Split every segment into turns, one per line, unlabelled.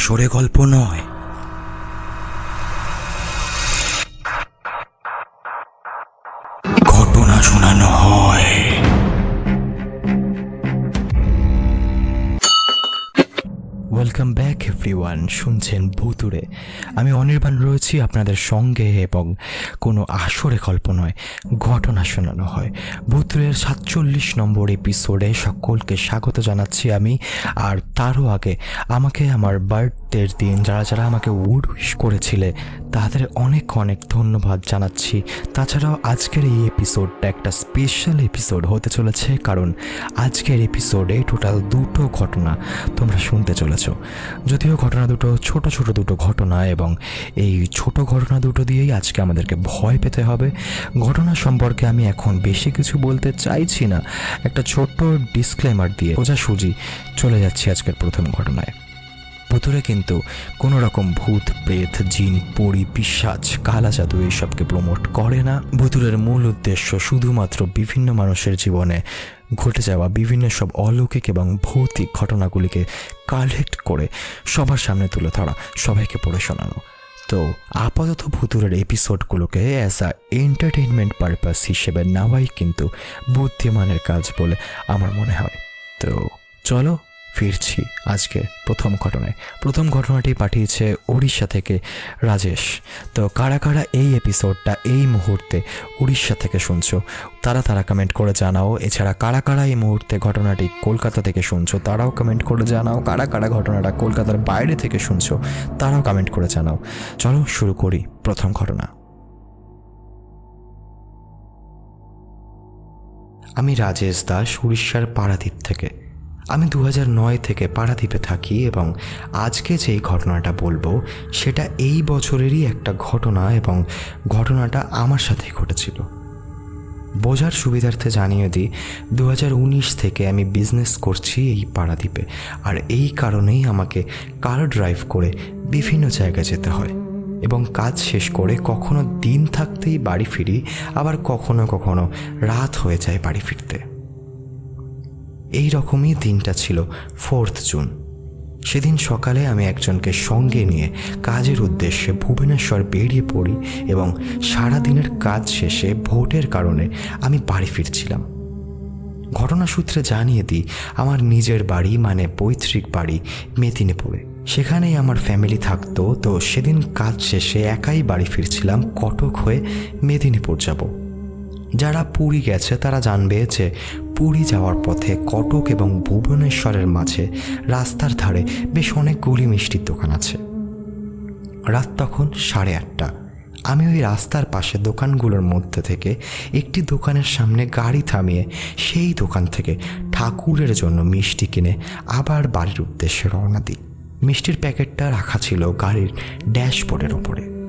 আসরে গল্প নয়। শুনছেন ভুতুরে আমি অনির্বাণ রয়েছি আপনাদের সঙ্গে এবং কোনো আসরে গল্প নয় ঘটনা শোনানো হয়। ভুতুরের সাতচল্লিশ নম্বর এপিসোডে সকলকে স্বাগত জানাচ্ছি আমি। আর তারও আগে আমাকে আমার বার্থডের দিন যারা যারা আমাকে উড উইশ করেছিলে, তাদের অনেক অনেক ধন্যবাদ জানাচ্ছি। তাছাড়াও আজকের এই এপিসোডটা একটা স্পেশাল এপিসোড হতে চলেছে কারণ আজকের এপিসোডে টোটাল দুটো ঘটনা তোমরা শুনতে চলেছ। যদিও ঘটনা দুটো ছোট ছোট দুটো ঘটনা এবং এই ছোট ঘটনা দুটো দিয়েই আজকে আমাদেরকে ভয় পেতে হবে। ঘটনা সম্পর্কে আমি এখন বেশি কিছু বলতে চাইছি না। একটা ছোট্ট ডিসক্লেমার দিয়ে সোজাসুজি চলে যাচ্ছি আজকের প্রথম ঘটনায়। ভুতুরে কিন্তু কোনো রকম ভূত, প্রেত, জিন, পরি পিসাচ কালা জাদু এইসবকে প্রমোট করে না। ভুতুরের মূল উদ্দেশ্য শুধুমাত্র বিভিন্ন মানুষের জীবনে ঘটে যাওয়া বিভিন্ন সব অলৌকিক এবং ভৌতিক ঘটনাগুলিকে কালেক্ট করে সবার সামনে তুলে ধরা, সবাইকে পড়ে শোনানো। তো আপাতত ভুতুরের এপিসোডগুলোকে অ্যাজ আ এন্টারটেইনমেন্ট পারপাস হিসেবে নেওয়াই কিন্তু বুদ্ধিমানের কাজ বলে আমার মনে হয়। তো চলো ফিরছি আজকে প্রথম ঘটনায়। প্রথম ঘটনাটি পাঠিয়েছে উড়িষ্যা থেকে রাজেশ। তো কারা কারা এই এপিসোডটা এই মুহূর্তে উড়িষ্যা থেকে শুনছো, তারা তারা কমেন্ট করে জানাও। এছাড়া কারা কারা এই মুহূর্তে ঘটনাটি কলকাতা থেকে শুনছো, তারাও কমেন্ট করে জানাও। কারা কারা ঘটনাটা কলকাতার বাইরে থেকে শুনছো, তারাও কমেন্ট করে জানাও। চলো শুরু করি প্রথম ঘটনা। আমি রাজেশ দাস উড়িষ্যার পারাদ্বীপ থেকে। আমি দু নয় থেকে পারাদ্বীপে থাকি এবং আজকে যেই ঘটনাটা বলব, সেটা এই বছরেরই একটা ঘটনা এবং ঘটনাটা আমার সাথে ঘটেছিল। বোঝার সুবিধার্থে জানিয়ে দিই দু হাজার উনিশ থেকে আমি বিজনেস করছি এই পারাদ্বীপে। আর এই কারণেই আমাকে কার ড্রাইভ করে বিভিন্ন জায়গায় যেতে হয় এবং কাজ শেষ করে কখনো দিন থাকতেই বাড়ি ফিরি, আবার কখনো কখনো রাত হয়ে যায় বাড়ি ফিরতে। এই রকমই দিনটা ছিল ফোর্থ জুন সেদিন সকালে আমি একজনকে সঙ্গে নিয়ে কাজের উদ্দেশ্যে ভুবনেশ্বর বেরিয়ে পড়ি এবং সারা দিনের কাজ শেষে ভোটের কারণে আমি বাড়ি ফিরছিলাম। ঘটনা সূত্রে জানিয়ে দিই, আমার নিজের বাড়ি মানে পৈতৃক বাড়ি মেদিনীপুরে। সেখানেই আমার ফ্যামিলি থাকতো, তো সেদিন কাজ শেষে একাই বাড়ি ফিরছিলাম, কটক হয়ে মেদিনীপুর যাব। যারা পুরী গেছে তারা জানবে যে পুরী যাওয়ার পথে কটক এবং ভুবনেশ্বরের মাঝে রাস্তার ধারে বেশ অনেকগুলি মিষ্টির দোকান আছে। রাত তখন সাড়ে আটটা। আমি ওই রাস্তার পাশে দোকানগুলোর মধ্যে থেকে একটি দোকানের সামনে গাড়ি থামিয়ে সেই দোকান থেকে ঠাকুরের জন্য মিষ্টি কিনে আবার বাড়ির উদ্দেশ্যে রওনা দিই। মিষ্টির প্যাকেটটা রাখা ছিল গাড়ির ড্যাশবোর্ডের ওপরে।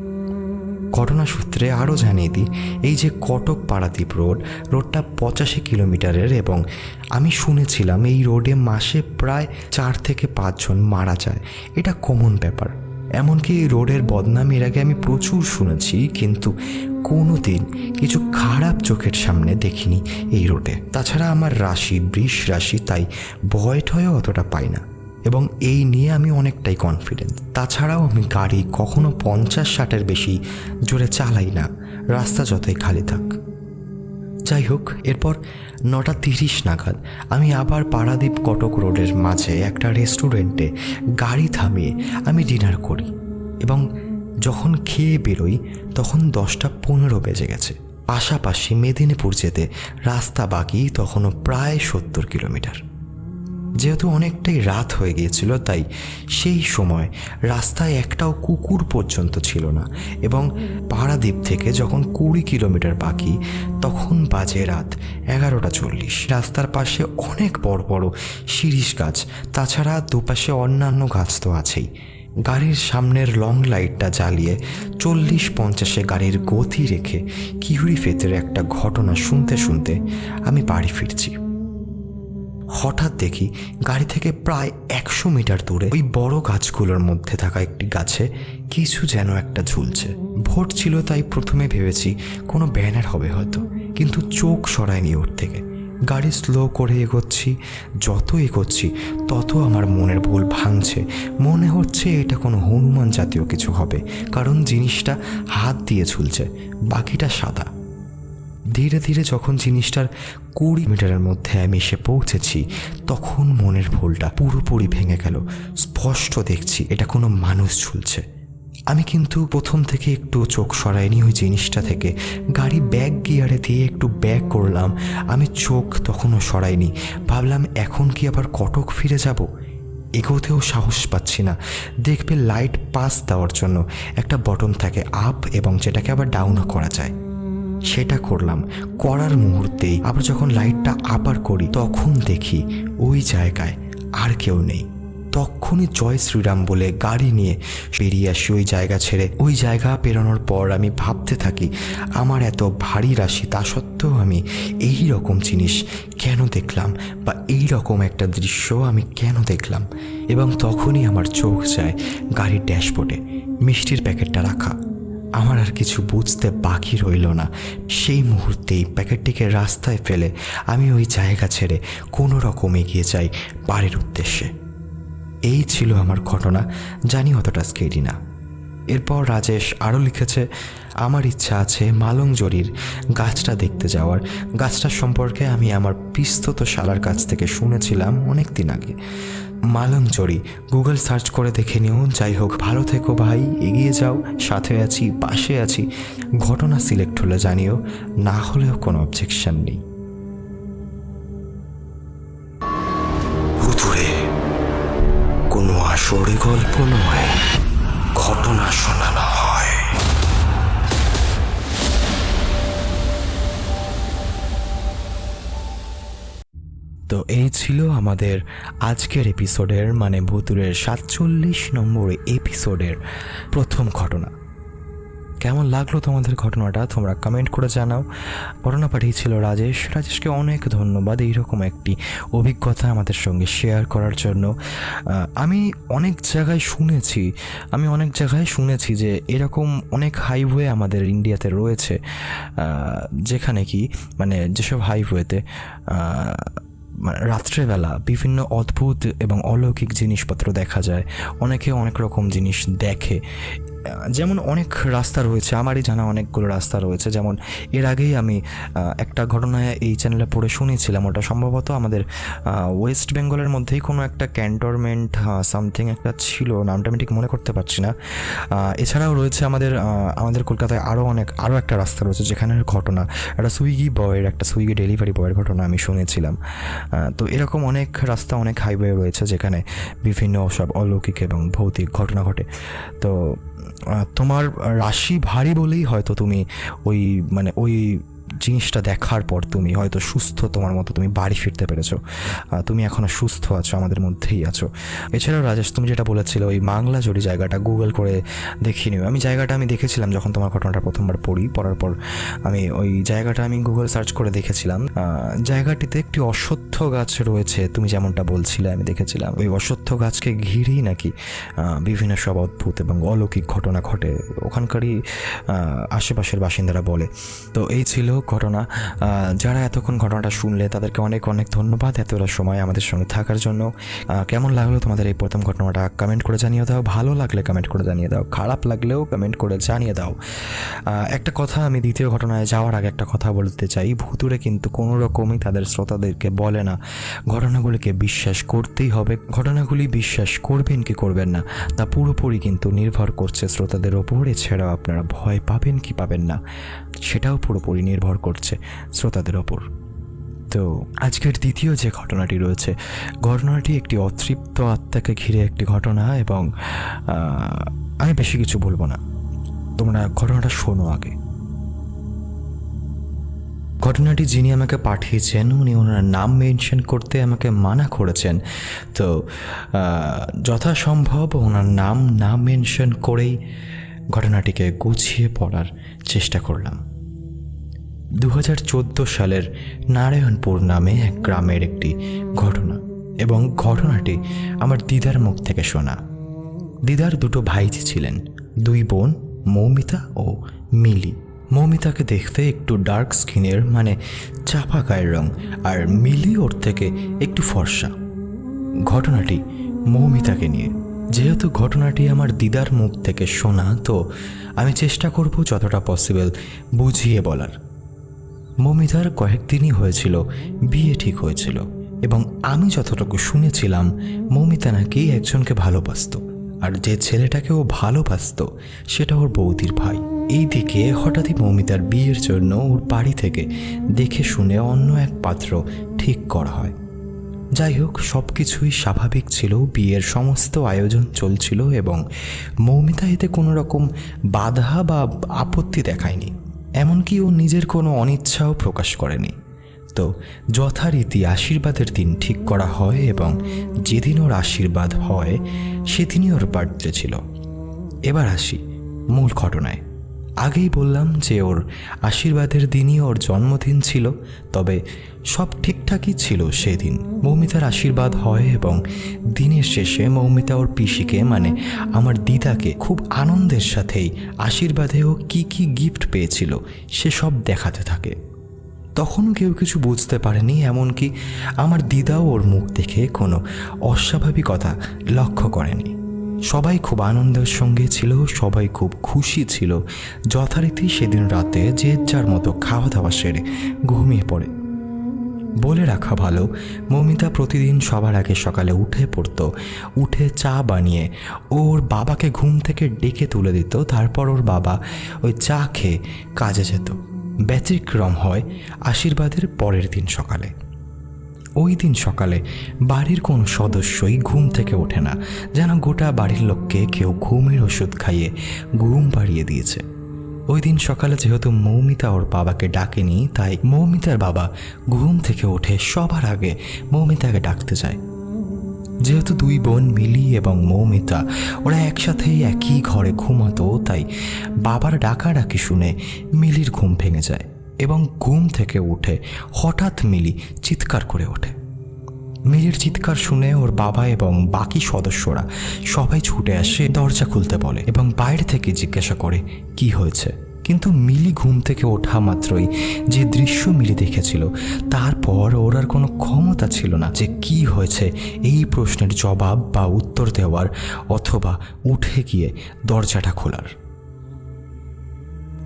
ঘটনা সূত্রে আরও জানিয়ে দিই, এই যে কটক পাড়াদ্বীপ রোড, রোডটা পঁচাশি কিলোমিটারের এবং আমি শুনেছিলাম এই রোডে মাসে প্রায় চার থেকে পাঁচজন মারা যায়। এটা কমন ব্যাপার। এমনকি এই রোডের বদনাম এর আগে আমি প্রচুর শুনেছি, কিন্তু কোনো দিন কিছু খারাপ চোখের সামনে দেখিনি এই রোডে। তাছাড়া আমার রাশি, বৃষ রাশি, তাই ভয় টয় অতটা পাই না। এবং এই নিয়ে আমি অনেকটাই কনফিডেন্ট তাছাড়াও আমি গাড়ি কখনো পঞ্চাশ ষাটের বেশি জোরে চালাই না, রাস্তা যতই খালি থাক। যাই হোক, এরপর নটা তিরিশ নাগাদ আমি আবার পারাদ্বীপ কটক রোডের মাঝে একটা রেস্টুরেন্টে গাড়ি থামিয়ে আমি ডিনার করি এবং যখন খেয়ে বেরোই, তখন দশটা পনেরো বেজে গেছে। পাশাপাশি মেদিনীপুর যেতে রাস্তা বাকি তখনও প্রায় সত্তর কিলোমিটার। যেহেতু অনেকটাই রাত হয়ে গিয়েছিল, তাই সেই সময় রাস্তায় একটাও কুকুর পর্যন্ত ছিল না এবং পাড়াদ্বীপ থেকে যখন কুড়ি কিলোমিটার বাকি, তখন বাজে রাত এগারোটা চল্লিশ। রাস্তার পাশে অনেক বড় বড় শিরিষ গাছ, তাছাড়া দুপাশে অন্যান্য গাছ তো আছেই। গাড়ির সামনের লং লাইটটা জ্বালিয়ে চল্লিশ পঞ্চাশে গাড়ির গতি রেখে কিহুরি ফেতের একটা ঘটনা শুনতে শুনতে আমি বাড়ি ফিরছি। হঠাৎ দেখি গাড়ি থেকে প্রায় একশো মিটার দূরে ওই বড় গাছগুলোর মধ্যে থাকা একটি গাছে কিছু যেন একটা ঝুলছে। ভোট ছিল তাই প্রথমে ভেবেছি কোনো ব্যানার হবে হয়তো, কিন্তু চোখ সরায়নি ওর থেকে। গাড়ি স্লো করে এগোচ্ছি, যত এগোচ্ছি তত আমার মনের ভুল ভাঙছে। মনে হচ্ছে এটা কোনো হনুমান জাতীয় কিছু হবে, কারণ জিনিসটা হাত দিয়ে ঝুলছে, বাকিটা সাদা। ধীরে ধীরে যখন জিনিসটার কুড়ি মিটারের মধ্যে আমি এসে পৌঁছেছি, তখন মনের ভুলটা পুরোপুরি ভেঙে গেল। স্পষ্ট দেখছি, এটা কোনো মানুষ ঝুলছে। আমি কিন্তু প্রথম থেকে একটু চোখ সরাইনি ওই জিনিসটা থেকে। গাড়ি ব্যাক গিয়ারে দিয়ে একটু ব্যাক করলাম, আমি চোখ তখনও সরাইনি। ভাবলাম, এখন কি আবার কটক ফিরে যাব? এগোতেও সাহস পাচ্ছি না। দেখবে, লাইট পাস দেওয়ার জন্য একটা বটন থাকে আপ এবং যেটাকে আবার ডাউনও করা যায়। সেটা করলাম। করার মুহূর্তেই আবার যখন লাইটটা আবার করি, তখন দেখি ওই জায়গায় আর কেউ নেই। তখনই জয় শ্রীরাম বলে গাড়ি নিয়ে বেরিয়ে আসি ওই জায়গা ছেড়ে। ওই জায়গা পেরোনোর পর আমি ভাবতে থাকি, আমার এত ভারী রাশি, তা সত্ত্বেও আমি এই রকম জিনিস কেন দেখলাম বা এই রকম একটা দৃশ্য আমি কেন দেখলাম? এবং তখনই আমার চোখ যায় গাড়ির ড্যাশবোর্ডে, মিষ্টির প্যাকেটটা রাখা। আমার আর কিছু বুঝতে বাকি রইল না। সেই মুহূর্তেই প্যাকেটটিকে রাস্তায় ফেলে আমি ওই জায়গা ছেড়ে কোনো রকম এগিয়ে যাই বাড়ির উদ্দেশ্যে। এই ছিল আমার ঘটনা। জানি অতটা স্কেডি না। এরপর রাজেশ আরও লিখেছে, আমার ইচ্ছা আছে মালংজরির গাছটা দেখতে যাওয়ার। গাছটার সম্পর্কে আমি আমার পিস্তত শালার কাছ থেকে শুনেছিলাম অনেক দিন আগে। মালংজরি, গুগল সার্চ করে দেখে নিও। যাই হোক, ভালো থেকো ভাই, এগিয়ে যাও। সাথে আছি, পাশে আছি। ঘটনা সিলেক্ট হলে জানিও, না হলেও কোনো অবজেকশন নেই। কোনো আসরে গল্প নয়। এই ছিল আমাদের আজকের এপিসোডের মানে ভুতুরের সাতচল্লিশ নম্বর এপিসোডের প্রথম ঘটনা। কেমন লাগল তোমাদের ঘটনাটা? তোমরা কমেন্ট করে জানাও। ঘটনা পাঠিয়েছিল রাজেশ। রাজেশকে অনেক ধন্যবাদ এইরকম একটি অভিজ্ঞতা আমাদের সঙ্গে শেয়ার করার জন্য। আমি অনেক জায়গায় শুনেছি, আমি অনেক জায়গায় শুনেছি যে এরকম অনেক হাইওয়ে আমাদের ইন্ডিয়াতে রয়েছে। যেখানে কি মানে যেসব হাইওয়েতে রাত্রেবেলা বিভিন্ন অদ্ভুত এবং অলৌকিক জিনিসপত্র দেখা যায়। অনেকে অনেক রকম জিনিস দেখে। যেমন অনেক রাস্তা রয়েছে, আমারই জানা অনেকগুলো রাস্তা রয়েছে। যেমন এর আগেই আমি একটা ঘটনায় এই চ্যানেলে পড়ে শুনেছিলাম। ওটা সম্ভবত আমাদের ওয়েস্ট বেঙ্গলের মধ্যেই কোনো একটা ক্যান্টনমেন্ট সামথিং একটা ছিল। নামটা আমি ঠিক মনে করতে পারছি না। এছাড়াও রয়েছে আমাদের আমাদের কলকাতায় আরও অনেক আরও একটা রাস্তা রয়েছে যেখানের ঘটনা, একটা সুইগি বয়ের একটা সুইগি ডেলিভারি বয়ের ঘটনা আমি শুনেছিলাম। তো এরকম অনেক রাস্তা, অনেক হাইওয়ে রয়েছে যেখানে বিভিন্ন সব অলৌকিক এবং ভৌতিক ঘটনা ঘটে। তো তোমার রাশি ভারী বলেই হয়তো তুমি ওই মানে ওই জিনিসটা দেখার পর তুমি হয়তো সুস্থ তোমার মতো তুমি বাড়ি ফিরতে পেরেছ। তুমি এখনও সুস্থ আছো, আমাদের মধ্যেই আছো। এছাড়াও রাজেশ, তুমি যেটা বলেছিলে, ওই বাংলা জড়ি জায়গাটা গুগল করে দেখিনি। আমি জায়গাটা আমি দেখেছিলাম যখন তোমার ঘটনাটা প্রথমবার পড়ি, পড়ার পর আমি ওই জায়গাটা আমি গুগল সার্চ করে দেখেছিলাম। জায়গাটিতে একটি অশ্বত্থ গাছ রয়েছে, তুমি যেমনটা বলছিলে, আমি দেখেছিলাম। ওই অশ্বত্থ গাছকে ঘিরেই নাকি বিভিন্ন সব অদ্ভুত এবং অলৌকিক ঘটনা ঘটে। ওখানকারই আশেপাশের বাসিন্দারা বলে। তো এই ছিল ঘটনা। যারা এতক্ষণ ঘটনাটা শুনলে, তাদেরকে অনেক অনেক ধন্যবাদ এতটা সময় আমাদের সঙ্গে থাকার জন্য। কেমন লাগল তোমাদের এই প্রথম ঘটনাটা? কমেন্ট করে জানিয়ে দাও। ভালো লাগলে কমেন্ট করে জানিয়ে দাও। খারাপ লাগলেও কমেন্ট করে জানিয়ে দাও। একটা কথা আমি দ্বিতীয় ঘটনায় যাওয়ার আগে একটা কথা বলতে চাই। ভুতুরে কিন্তু কোনো রকমই তাদের শ্রোতাদেরকে বলে না। ঘটনাগুলিকে বিশ্বাস করতেই হবে। ঘটনাগুলি বিশ্বাস করবেন কি করবেন না, তা পুরোপুরি কিন্তু নির্ভর করছে শ্রোতাদের ওপর। এছাড়াও আপনারা ভয় পাবেন কি পাবেন না। সেটাও পুরোপুরি নির্ভর করছে শ্রোতাদের ওপর। তো আজকের দ্বিতীয় যে ঘটনাটি রয়েছে, ঘটনাটি একটি অতৃপ্ত আত্মাকে ঘিরে একটি ঘটনা এবং আমি বেশি কিছু বলব না। তোমরা ঘটনাটা শোনো আগে। ঘটনাটি যিনি আমাকে পাঠিয়েছেন, উনি ওনার নাম মেনশন করতে আমাকে মানা করেছেন। তো যথাসম্ভব ওনার নাম না মেনশন করেই ঘটনাটিকে গুছিয়ে পড়ার চেষ্টা করলাম। দু হাজার চোদ্দ সালের নারায়ণপুর নামে এক গ্রামের একটি ঘটনা এবং ঘটনাটি আমার দিদার মুখ থেকে শোনা। দিদার দুটো ভাইজি ছিলেন, দুই বোন, মৌমিতা ও মিলি। মৌমিতাকে দেখতে একটু ডার্ক স্কিনের মানে চাপা গায়ের রং, আর মিলি ওর থেকে একটু ফর্সা। ঘটনাটি মৌমিতাকে নিয়ে। যেহেতু ঘটনাটি আমার দিদার মুখ থেকে শোনা, তো আমি চেষ্টা করব যতটা পসিবল বুঝিয়ে বলার। মৌমিতার কয়েকদিনই হয়েছিল, বিয়ে ঠিক হয়েছিল এবং আমি যতটুকু শুনেছিলাম, মৌমিতা নাকি একজনকে ভালোবাসতো আর যে ছেলেটাকে ও ভালোবাসত, সেটা ওর বৌদির ভাই। এইদিকে হঠাৎই মৌমিতার বিয়ের জন্য ওর বাড়ি থেকে দেখে শুনে অন্য এক পাত্র ঠিক করা হয়। যাই হোক সব কিছুই স্বাভাবিক ছিল, বিয়ের সমস্ত আয়োজন চলছিল এবং মৌমিতা এতে কোনো রকম বাধা বা আপত্তি দেখায়নি। এমনকি ও নিজের কোনো অনিচ্ছাও প্রকাশ করেনি। তো যথারীতি আশীর্বাদের দিন ঠিক করা হয় এবং যেদিন ওর আশীর্বাদ হয়, সেদিনই ওর বার্থডে ছিল। এবার আসি মূল ঘটনায়। আগেই বললাম যে ওর আশীর্বাদের দিনই ওর জন্মদিন ছিল, তবে সব ঠিকঠাকই ছিল সেদিন। মৌমিতার আশীর্বাদ হয় এবং দিনের শেষে মৌমিতা ওর পিসিকে মানে আমার দিদাকে, খুব আনন্দের সাথেই আশীর্বাদে ও কী কী গিফট পেয়েছিল সে সব দেখাতে থাকে। তখনও কেউ কিছু বুঝতে পারেনি, এমনকি আমার দিদাও ওর মুখ দেখে কোনো অস্বাভাবিকতা লক্ষ্য করেনি। সবাই খুব আনন্দের সঙ্গে ছিল, সবাই খুব খুশি ছিল। যথারীতি সেদিন রাতে যে যার মতো খাওয়া দাওয়া সেরে ঘুমিয়ে পড়ে। বলে রাখা ভালো, মমিতা প্রতিদিন সবার আগে সকালে উঠে পড়তো, উঠে চা বানিয়ে ওর বাবাকে ঘুম থেকে ডেকে তুলে দিত, তারপর ওর বাবা ওই চা খেয়ে কাজে যেত। ব্যতিক্রম হয় আশীর্বাদের পরের দিন সকালে। ওই দিন সকালে বাড়ির কোনো সদস্যই ঘুম থেকে ওঠে না, যেন গোটা বাড়ির লোককে কেউ ঘুমের ওষুধ খাইয়ে ঘুম পাড়িয়ে দিয়েছে। ওই দিন সকালে যেহেতু মৌমিতা ওর বাবাকে ডাকেনি, তাই মৌমিতার বাবা ঘুম থেকে ওঠে সবার আগে মৌমিতাকে ডাকতে যায়। যেহেতু দুই বোন মিলি এবং মৌমিতা, ওরা একসাথেই একই ঘরে ঘুমাতো, তাই বাবার ডাকাডাকি শুনে মিলির ঘুম ভেঙে যায়। এবং ঘুম থেকে উঠে হঠাৎ মিলি চিৎকার করে ওঠে। মিলির চিৎকার শুনে ওর বাবা এবং বাকি সদস্যরা সবাই ছুটে আসে দরজা খুলতে বলে এবং বাইরে থেকে জিজ্ঞাসা করে, কি হয়েছে? কিন্তু মিলি ঘুম থেকে ওঠা মাত্রই যে দৃশ্য মিলি দেখেছিল, তারপর ওর আর কোনো ক্ষমতা ছিল না যে কি হয়েছে এই প্রশ্নের জবাব বা উত্তর দেওয়ার অথবা উঠে গিয়ে দরজাটা খোলার।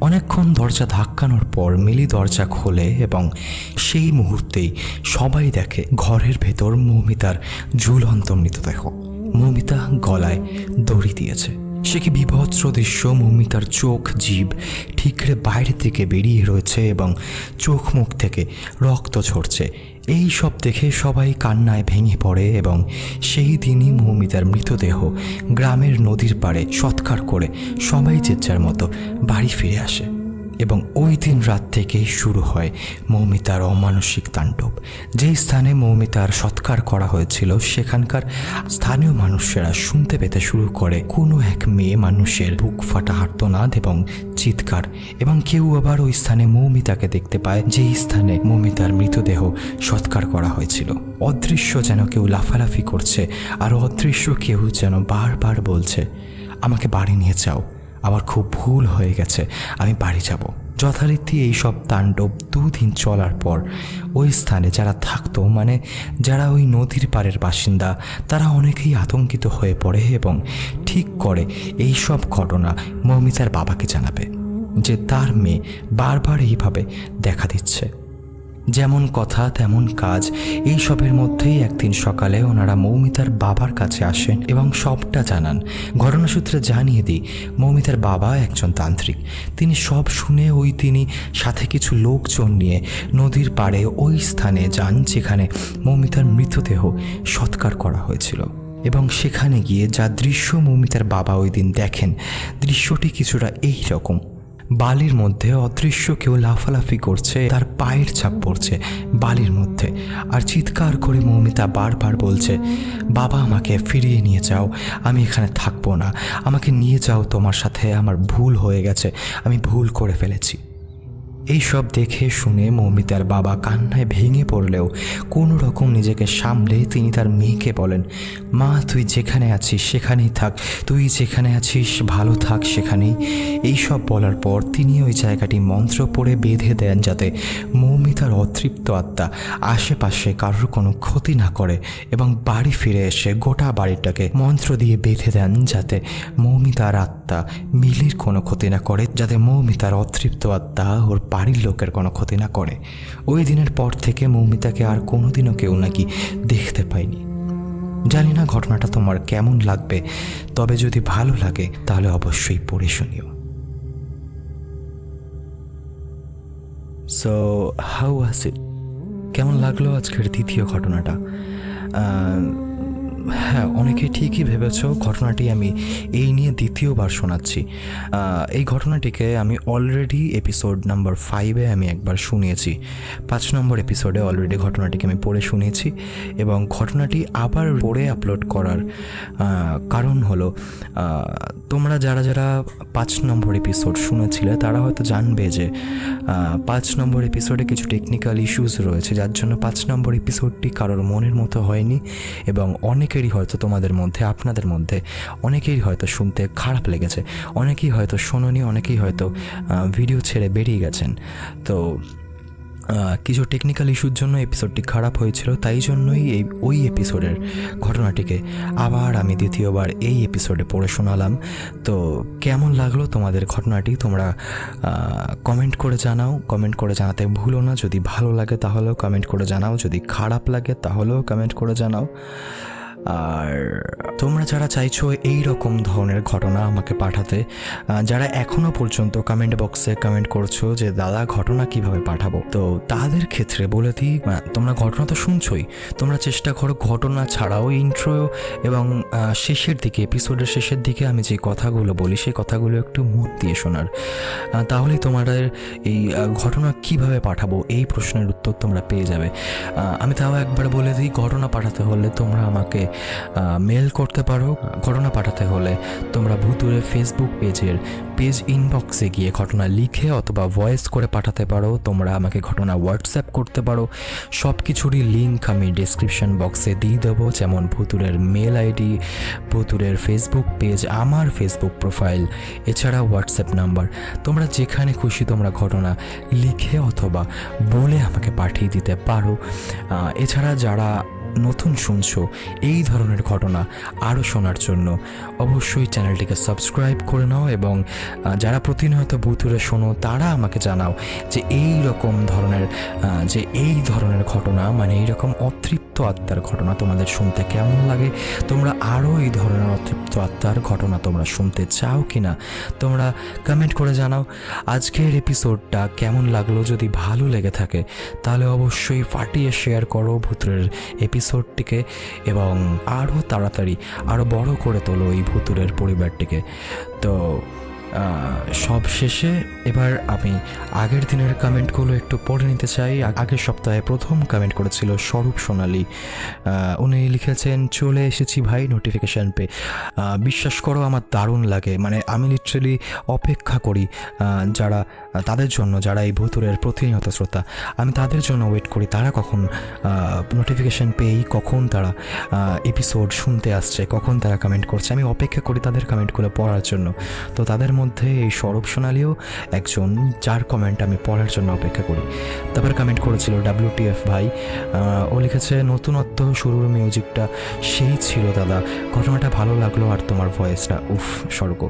অনেকক্ষণ দরজা ধাক্কানোর পর মিলি দরজা খোলে এবং সেই মুহূর্তেই সবাই দেখে ঘরের ভেতর মৌমিতার ঝুলন্ত মৃতদেহ মৌমিতা গলায় দড়ি দিয়েছে। সে কি বিভৎস দৃশ্য? মৌমিতার চোখ জীব, ঠিকরে বাইরে থেকে বেরিয়ে রয়েছে এবং চোখ মুখ থেকে রক্ত ঝরছে। এই সব দেখে সবাই কান্নায় ভেঙে পড়ে এবং সেই দিনই মৌমিতার মৃতদেহ গ্রামের নদীর পাড়ে সৎকার করে সবাই যে মতো বাড়ি ফিরে আসে। এবং ওই দিন রাত থেকেই শুরু হয় মৌমিতার অমানসিক তাণ্ডব। যেই স্থানে মৌমিতার সৎকার করা হয়েছিল, সেখানকার স্থানীয় মানুষেরা শুনতে পেতে শুরু করে। কোনো এক মেয়ে মানুষের বুক ফাটা হার্তনাদ এবং চিৎকার এবং কেউ আবার ওই স্থানে মৌমিতাকে দেখতে পায়, যেই স্থানে মৌমিতার মৃতদেহ সৎকার করা হয়েছিল। অদৃশ্য যেন কেউ লাফালাফি করছে, আর অদৃশ্য কেউ যেন বারবার বলছে, আমাকে বাড়ি নিয়ে যাও। আমার খুব ভুল হয়ে গেছে, আমি বাড়ি যাব। যথারীতি এই সব তাণ্ডব দুদিন চলার পর ওই স্থানে যারা থাকতো মানে যারা ওই নদীর পাড়ের বাসিন্দা, তারা অনেকেই আতঙ্কিত হয়ে পড়ে এবং ঠিক করে এই সব ঘটনা মৌমিতার বাবাকে জানাবে, যে তার মেয়ে বারবার এইভাবে দেখা দিচ্ছে। যেমন কথা, তেমন কাজ। এই সবের মধ্যেই একদিন সকালে ওনারা মৌমিতার বাবার কাছে আসেন এবং সবটা জানান। ঘটনাসূত্রে জানিয়ে দিই, মৌমিতার বাবা একজন তান্ত্রিক। তিনি সব শুনে ওই তিনি সাথে কিছু লোকজন নিয়ে নদীর পাড়ে ওই স্থানে যান যেখানে মৌমিতার মৃতদেহ সৎকার করা হয়েছিল। এবং সেখানে গিয়ে যা দৃশ্য মৌমিতার বাবা ওই দিন দেখেন, দৃশ্যটি কিছুটা এই রকম। বালির মধ্যে অদৃশ্য কেউ লাফালাফি করছে, তার পায়ের ছাপ পড়ছে বালির মধ্যে। আর চিৎকার করে মৌমিতা বারবার বলছে, বাবা, আমাকে ফিরিয়ে নিয়ে যাও, আমি এখানে থাকব না। আমাকে নিয়ে যাও, তোমার সাথে আমার ভুল হয়ে গেছে, আমি ভুল করে ফেলেছি। এই সব দেখে শুনে মৌমিতার বাবা কান্নায় ভেঙে পড়লেও কোনো রকম নিজেকে সামলে তিনি তার মেয়েকে বলেন, মা, তুই যেখানে আছিস সেখানেই থাক, তুই যেখানে আছিস ভালো থাক সেখানেই। এই সব বলার পর তিনি ওই জায়গাটি মন্ত্র পড়ে বেঁধে দেন যাতে মৌমিতার অতৃপ্ত আত্মা আশেপাশে কারোর কোনো ক্ষতি না করে এবং বাড়ি ফিরে এসে গোটা বাড়িটাকে মন্ত্র দিয়ে বেঁধে দেন যাতে মৌমিতার আত্মা মিলির কোনো ক্ষতি না করে, যাতে মৌমিতার অতৃপ্ত আত্মা ওর বাড়ির লোকের কোনো ক্ষতি না করে। ওই দিনের পর থেকে মৌমিতাকে আর কোনোদিনও কেউ নাকি দেখতে পায়নি। জানি না ঘটনাটা তোমার কেমন লাগবে, তবে যদি ভালো লাগে তাহলে অবশ্যই পড়ে শুনিও। সো হাউ ওয়াজ ইট কেমন লাগল আজকের দ্বিতীয় ঘটনাটা? হ্যাঁ অনেকে ঠিকই ভেবেছ ঘটনাটি আমি এই নিয়ে দ্বিতীয়বার শোনাচ্ছি। এই ঘটনাটিকে আমি অলরেডি এপিসোড নাম্বার ফাইভে আমি একবার শুনিয়েছি। পাঁচ নম্বর এপিসোডে অলরেডি ঘটনাটিকে আমি পড়ে শুনিয়েছি এবং ঘটনাটি আবার পড়ে আপলোড করার কারণ হলো তোমরা যারা যারা পাঁচ নম্বর এপিসোড শুনেছিলে, তারা হয়তো জানবে যে পাঁচ নম্বর এপিসোডে কিছু টেকনিক্যাল ইস্যুস রয়েছে, যার জন্য পাঁচ নম্বর এপিসোডটি কারোর মনের মতো হয়নি এবং অনেকেরই হয়তো তোমাদের মধ্যে, আপনাদের মধ্যে অনেকেই হয়তো শুনতে খারাপ লেগেছে, অনেকেই হয়তো শোনোনি, অনেকেই হয়তো ভিডিও ছেড়ে বেরিয়ে গেছেন। তো কিছু টেকনিক্যাল ইস্যুর জন্য এপিসোডটি খারাপ হয়েছিল, তাই জন্যই এই, ওই এপিসোডের ঘটনাটিকে আবার আমি দ্বিতীয়বার এই এপিসোডে পড়ে শোনালাম। তো, কেমন লাগল তোমাদের ঘটনাটি? তোমরা কমেন্ট করে জানাও কমেন্ট করে জানাতে ভুলো না। যদি ভালো লাগে তাহলেও কমেন্ট করে জানাও, যদি খারাপ লাগে তাহলেও কমেন্ট করে জানাও। আর তোমরা যারা চাইছো এই রকম ধরনের ঘটনা আমাকে পাঠাতে যারা এখনও পর্যন্ত কমেন্ট বক্সে কমেন্ট করছ যে দাদা ঘটনা কীভাবে পাঠাবো? তো তাদের ক্ষেত্রে বলে দিই তোমরা ঘটনা তো শুনছোই। তোমরা চেষ্টা করো ঘটনা ছাড়াও ইন্ট্রো এবং শেষের দিকে এপিসোডের শেষের দিকে আমি যে কথাগুলো বলি সেই কথাগুলো একটু মত দিয়ে শোনার। আহ, তাহলেই তোমাদের এই ঘটনা কীভাবে পাঠাবো এই প্রশ্নের উত্তর তোমরা পেয়ে যাবে। আমি তাও একবার বলে দিই ঘটনা পাঠাতে হলে তোমরা আমাকে মেল করতে পারো, ঘটনা পাঠাতে হলে। তোমরা ভুতুরে ফেসবুক পেজের পেজ ইনবক্সে গিয়ে ঘটনা লিখে অথবা ভয়েস করে পাঠাতে পারো। তোমরা আমাকে ঘটনা হোয়াটসঅ্যাপ করতে পারো। সব কিছুরই লিঙ্ক আমি ডিসক্রিপশন বক্সে দিয়ে দেবো। যেমন ভুতুরের মেল আইডি ভুতুরের ফেসবুক পেজ আমার ফেসবুক প্রোফাইল এছাড়া হোয়াটসঅ্যাপ নাম্বার তোমরা যেখানে খুশি তোমরা ঘটনা লিখে অথবা বলে আমাকে পাঠিয়ে দিতে পারো। এছাড়া যারা নতুন শুনছো এই ধরনের ঘটনা আরও শোনার জন্য, অবশ্যই চ্যানেলটিকে সাবস্ক্রাইব করে নাও এবং যারা প্রতিনিয়ত বুথুরে শোনো তারা আমাকে জানাও যে এই রকম ধরনের যে এই ধরনের ঘটনা মানে এই রকম অতৃপ্ত আত্মার ঘটনা তোমাদের শুনতে কেমন লাগে? তোমরা আরও এই ধরনের অতৃপ্ত আত্মার ঘটনা তোমরা শুনতে চাও কি না তোমরা কমেন্ট করে জানাও। আজকের এপিসোডটা কেমন লাগল যদি ভালো লেগে থাকে, তাহলে অবশ্যই ফাটিয়ে শেয়ার করো ভূতুরের এপিসোডটিকে এবং আরও তাড়াতাড়ি আরও বড় করে তোলো এই ভূতুরের পরিবারটিকে। তো সব শেষে এবার আমি আগের দিনের কমেন্টগুলো একটু পড়ে নিতে চাই। আগের সপ্তাহে প্রথম কমেন্ট করেছিল স্বরূপ সোনালি। উনি লিখেছেন, চলে এসেছি ভাই নোটিফিকেশান পে। বিশ্বাস করো, আমার দারুণ লাগে। মানে আমি লিটারেলি অপেক্ষা করি যারা তাদের জন্য যারা এই ভুতুরের প্রতিনিয়ত শ্রোতা, আমি তাদের জন্য ওয়েট করি, তারা কখন নোটিফিকেশান পেয়েই, কখন তারা এপিসোড শুনতে আসছে, কখন তারা কমেন্ট করছে, আমি অপেক্ষা করি তাদের কমেন্টগুলো পড়ার জন্য। তো তাদের মধ্যে এই সৌরভ সোনালিও একজন, যার কমেন্ট আমি পড়ার জন্য অপেক্ষা করি। তারপর কমেন্ট করেছিল ডাব্লিউটিএফ ভাই ও লিখেছে, নতুনত্ব শুরুর মিউজিকটা সেই ছিল দাদা, ঘটনাটা ভালো লাগল আর তোমার ভয়েসটা উফ, স্বর্গ।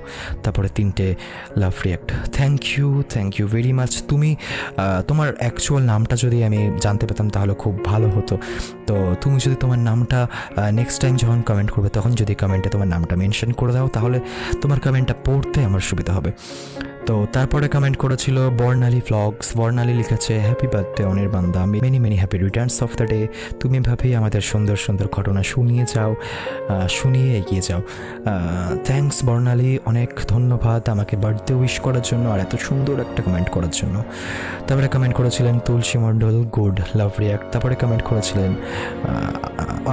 তারপরে তিনটে love react thank you thank you very much তুমি তোমার অ্যাকচুয়াল নামটা যদি আমি জানতে পেতাম তাহলে খুব ভালো হতো। তো তুমি যদি তোমার নামটা নেক্সট টাইম যখন কমেন্ট করবে, তখন যদি কমেন্টে তোমার নামটা মেনশন করে দাও, তাহলে তোমার কমেন্টটা পড়তে আমার সুবিধা হবে। তো তারপরে কমেন্ট করেছিল, বর্ণালী ফ্লগস বর্ণালী লিখেছে happy birthday অনির্বান্দা many many happy returns of the day তুমি ভাবেই আমাদের সুন্দর সুন্দর ঘটনা শুনিয়ে যাও শুনিয়ে এগিয়ে যাও। থ্যাঙ্কস বর্ণালী, অনেক ধন্যবাদ আমাকে বার্থডে উইশ করার জন্য আর এত সুন্দর একটা কমেন্ট করার জন্য। তারপরে কমেন্ট করেছিলেন Tulsi Mondal good love react তারপরে কমেন্ট করেছিলেন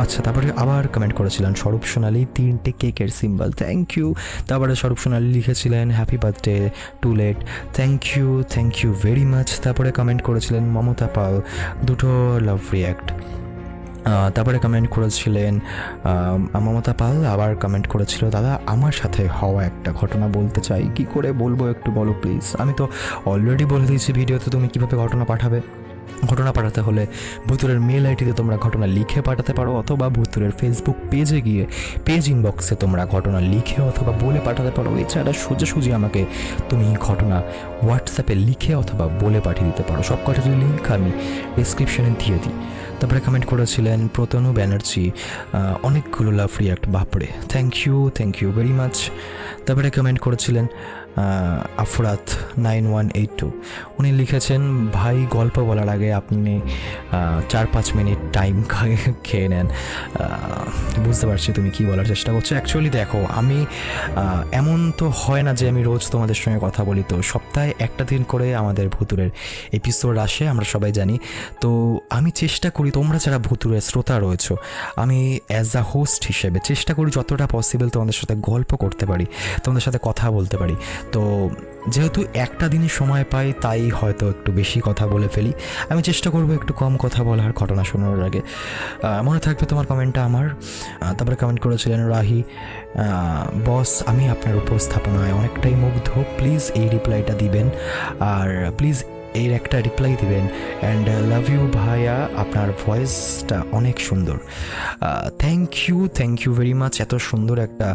আচ্ছা তারপরে আবার কমেন্ট করেছিলেন, স্বরূপ সোনালি, তিনটে কেকের সিম্বল থ্যাংক ইউ তারপরে স্বরূপ সোনালি লিখেছিলেন happy birthday too late thank you thank you very much তারপরে কমেন্ট করেছিলেন, মমতা পাল, দুটো লাভ রিয়াক্ট তারপরে কমেন্ট করেছিলেন মমতা পাল, আবার কমেন্ট করেছিল, দাদা, আমার সাথে হওয়া একটা ঘটনা বলতে চাই, কি করে বলব একটু বলো প্লিজ আমি তো অলরেডি বলে দিয়েছি ভিডিওতে, তুমি কীভাবে ঘটনা পাঠাবে? ঘটনা পাঠাতে হলে ভুতুরের মেল আইডিতে তোমরা ঘটনা লিখে পাঠাতে পারো অথবা ভুতুরের ফেসবুক পেজে গিয়ে পেজ ইনবক্সে তোমরা ঘটনা লিখে অথবা বলে পাঠাতে পারো। এছাড়া সোজাসুজি আমাকে তুমি ঘটনা হোয়াটসঅ্যাপে লিখে অথবা বলে পাঠিয়ে দিতে পারো। সব কটার লিঙ্ক আমি ডিসক্রিপশনে দিয়ে দিই। তারপরে কমেন্ট করেছিলেন প্রতনু ব্যানার্জি অনেকগুলো love react বাপড়ে thank you thank you very much তারপরে কমেন্ট করেছিলেন Afrat nine one eight two. উনি লিখেছেন, ভাই, গল্প বলার আগে আপনি চার পাঁচ মিনিট টাইম খেয়ে নেন। বুঝতে পারছি তুমি কি বলার চেষ্টা করছ। অ্যাকচুয়ালি দেখো, আমি এমন তো হয় না যে আমি রোজ তোমাদের সঙ্গে কথা বলি। তো সপ্তাহে একটা দিন করে আমাদের ভুতুরের এপিসোড আসে, আমরা সবাই জানি। তো আমি চেষ্টা করি, তোমরা যারা ভুতুরের শ্রোতা রয়েছো, আমি অ্যাজ আ হোস্ট হিসেবে চেষ্টা করি যতটা পসিবল তোমাদের সাথে গল্প করতে পারি, তোমাদের সাথে কথা বলতে পারি। তো যেহেতু একটা দিনই সময় পাই, তাই হয়তো একটু বেশি কথা বলে ফেলি। আমি চেষ্টা করব একটু কম কথা বলার, ঘটনা শোনার আগে। মনে থাকবে তোমার কমেন্টটা আমার। তারপরে কমেন্ট করেছিলেন রাহি। বস আমি আপনার উপস্থাপনায় অনেকটাই মুগ্ধ। প্লিজ এই রিপ্লাইটা দিবেন। আর প্লিজ এর একটা রিপ্লাই দিবেন অ্যান্ড লাভ ইউ ভাইয়া, আপনার ভয়েসটা অনেক সুন্দর। Thank you thank you very much এত সুন্দর একটা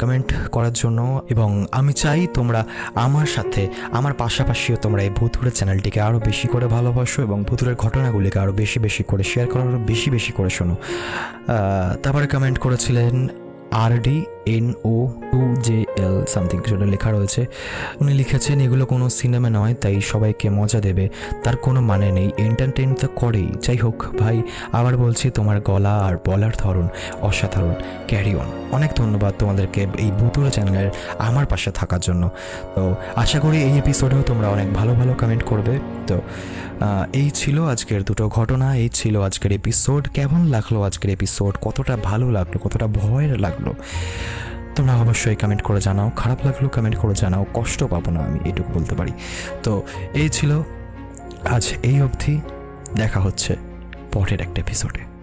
কমেন্ট করার জন্য, এবং আমি চাই তোমরা আমার সাথে, আমার পাশাপাশিও তোমরা এই ভুতুরের চ্যানেলটিকে আরও বেশি করে ভালোবাসো, এবং ভুতুরের ঘটনাগুলিকে আরও বেশি বেশি করে শেয়ার করো আরও বেশি বেশি করে শোনো। তারপরে কমেন্ট করেছিলেন R D N O two J L something সেটা লেখা রয়েছে। উনি লিখেছেন, এগুলো কোনো সিনেমা নয়, তাই সবাইকে মজা দেবে। তার কোনো মানে নেই। এন্টারটেন তো করেই। যাই হোক, ভাই, আবার বলছি, তোমার গলা আর বলার ধরন অসাধারণ। ক্যারি অন অনেক ধন্যবাদ তোমাদেরকে এই বুতুরা চ্যানেলের আমার পাশে থাকার জন্য। তো আশা করি এই এপিসোডেও তোমরা অনেক ভালো ভালো কমেন্ট করবে। তো এই ছিল আজকের দুটো ঘটনা। এই ছিল আজকের এপিসোড কেমন লাগল আজকের এপিসোড কতটা ভালো লাগল? কতটা ভয়ের লাগল? তোমরা অবশ্যই কমেন্ট করে জানাও। খারাপ লাগলেও কমেন্ট করে জানাও। কষ্ট পাবো না আমি, এটুকু বলতে পারি। তো এই ছিল আজ এই অবধি। দেখা হচ্ছে পরের একটা এপিসোডে